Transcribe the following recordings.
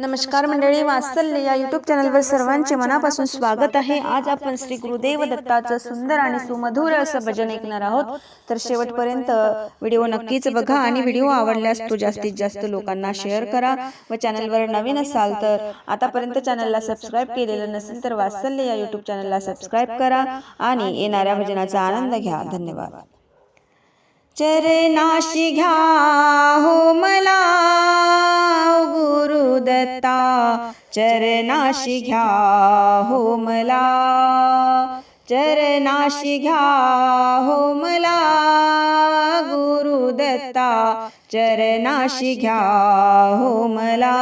नमस्कार मंडळी वात्सल्य या युट्यूब चॅनलवर सर्वांचे मनापासून स्वागत आहे. आज आपण श्री गुरुदेव दत्ताचं सुंदर आणि सुमधुर असं भजन ऐकणार आहोत. तर शेवटपर्यंत व्हिडिओ नक्कीच बघा आणि व्हिडिओ आवडल्यास तो जास्तीत जास्त लोकांना शेअर करा. व चॅनलवर नवीन असाल तर आतापर्यंत चॅनलला सबस्क्राईब केलेलं नसेल तर वात्सल्य या युट्यूब चॅनलला सबस्क्राईब करा आणि येणाऱ्या भजनाचा आनंद घ्या. धन्यवाद. चरणाशी घ्या हो मला. ओ चरणाशी चरनाशी घ्या हो मला चरनाशी घ्या हो मला गुरुदत्ता चरनाशी घ्या हो मला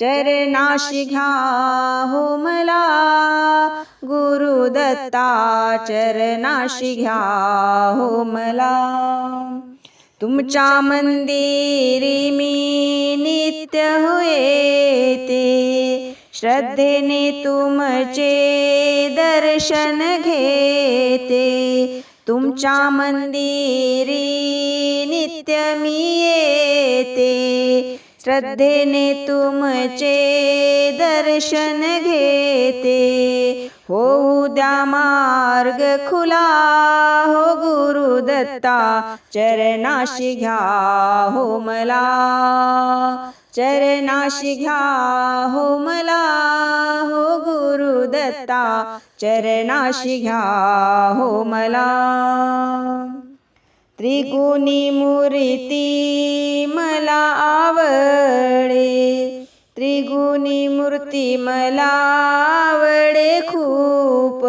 चरनाशी घ्या हो मला गुरुदत्ता चरनाशी घ्या हो मला तुमच्या मंदिर नित्य येते श्रद्धेने तुमचे दर्शन घेते. तुमच्या मंदिरी नित्य मी येते. श्रद्धेने तुमचे दर्शन घेते. हो द्या मार्ग खुला हो गुरुदत्ता चरनाशी घ्या हो मला. चरणाशी घ्या हो मला हो गुरुदत्ता चरणाशी घ्या हो मला त्रिगुणी मूर्ती मला आवडे। त्रिगुणी मूर्ती मला आवडे खूप।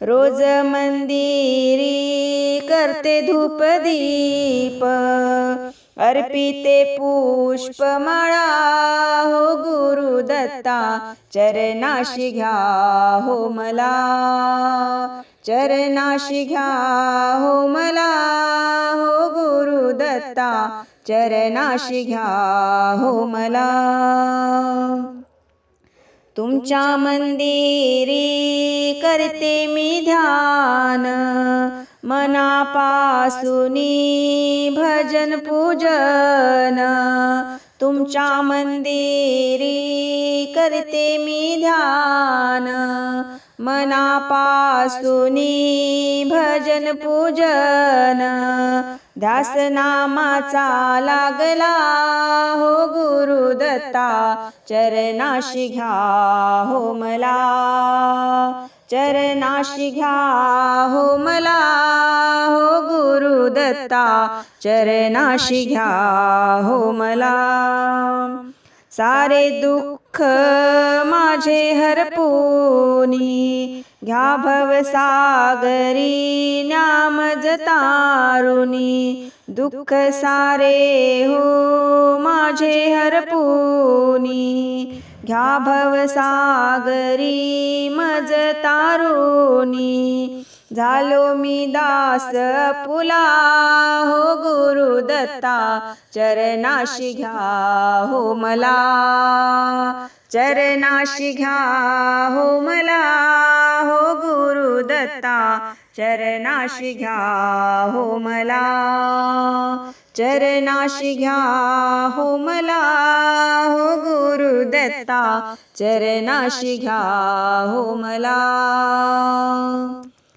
रोज मंदिरी करते धूप दीप। अर्पिते पुष्पमाळा हो गुरुदत्ता चरनाशी घ्या हो मला. चरनाशी घ्या हो मला हो गुरुदत्ता चरनाशी घ्या हो मला. तुमच्या मंदिरी करते मी ध्यान. मनापासूनी भजन पूजन. तुमच्या मंदिरी करते मी ध्यान. मनापासूनी भजन पूजन. ध्यासनामाचा लागला हो गुरुदत्ता चरनाशी घ्या हो मला. चरनाशी घ्या हो मला हो गुरुदत्ता चरनाशी घ्या हो मला. सारे दुःख माझे हरपुनी. घ्या भवसागरी नामज तारुणी. दुःख सारे हो माझे हरपुनी. घ्या भवसागरी मज तारुणी. झालो मी दास पुला हो गुरुदत्ता चरणाशी घ्या हो मला. चरणाशी घ्या हो मला हो गुरुदत्ता चरणाशी घ्या हो मला. चरणाशी घ्या हो मला हो गुरुदत्ता चरणाशी घ्या हो मला.